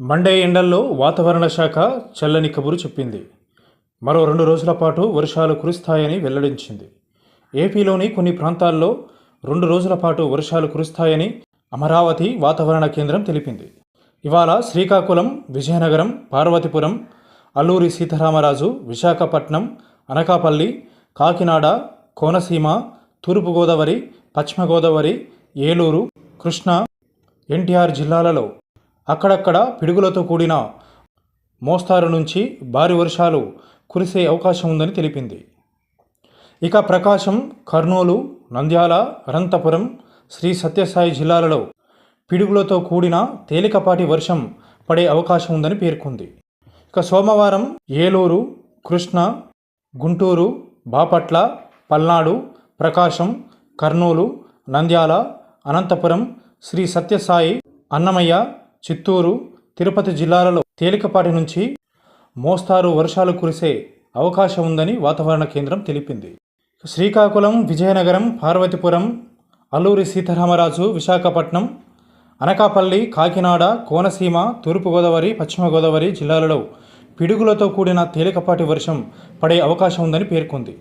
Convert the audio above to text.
Monday ఎండల్లో వాతావరణ శాఖ చల్లని కబురు చెప్పింది. మరో రెండు రోజుల పాటు వర్షాలు కురుస్తాయని వెల్లడించింది. ఏపీలోని కొన్ని ప్రాంతాల్లో రెండు రోజుల పాటు వర్షాలు కురుస్తాయని అమరావతి వాతావరణ కేంద్రం తెలిపింది. ఇవాళ శ్రీకాకుళం విజయనగరం పార్వతీపురం అల్లూరి సీతారామరాజు విశాఖపట్నం అనకాపల్లి కాకినాడ కోనసీమ తూర్పుగోదావరి పశ్చిమ గోదావరి ఏలూరు కృష్ణా ఎన్టీఆర్ జిల్లాలలో అక్కడక్కడ పిడుగులతో కూడిన మోస్తారు నుంచి భారీ వర్షాలు కురిసే అవకాశం ఉందని తెలిపింది. ఇక ప్రకాశం కర్నూలు నంద్యాల అనంతపురం శ్రీ సత్యసాయి జిల్లాలలో పిడుగులతో కూడిన తేలికపాటి వర్షం పడే అవకాశం ఉందని పేర్కొంది. ఇక సోమవారం ఏలూరు కృష్ణ గుంటూరు బాపట్ల పల్నాడు ప్రకాశం కర్నూలు నంద్యాల అనంతపురం శ్రీ సత్యసాయి అన్నమయ్య చిత్తూరు తిరుపతి జిల్లాలలో తేలికపాటి నుంచి మోస్తారు వర్షాలు కురిసే అవకాశం ఉందని వాతావరణ కేంద్రం తెలిపింది. శ్రీకాకుళం విజయనగరం పార్వతీపురం అల్లూరి సీతారామరాజు విశాఖపట్నం అనకాపల్లి కాకినాడ కోనసీమ తూర్పుగోదావరి పశ్చిమ గోదావరి జిల్లాలలో పిడుగులతో కూడిన తేలికపాటి వర్షం పడే అవకాశం ఉందని పేర్కొంది.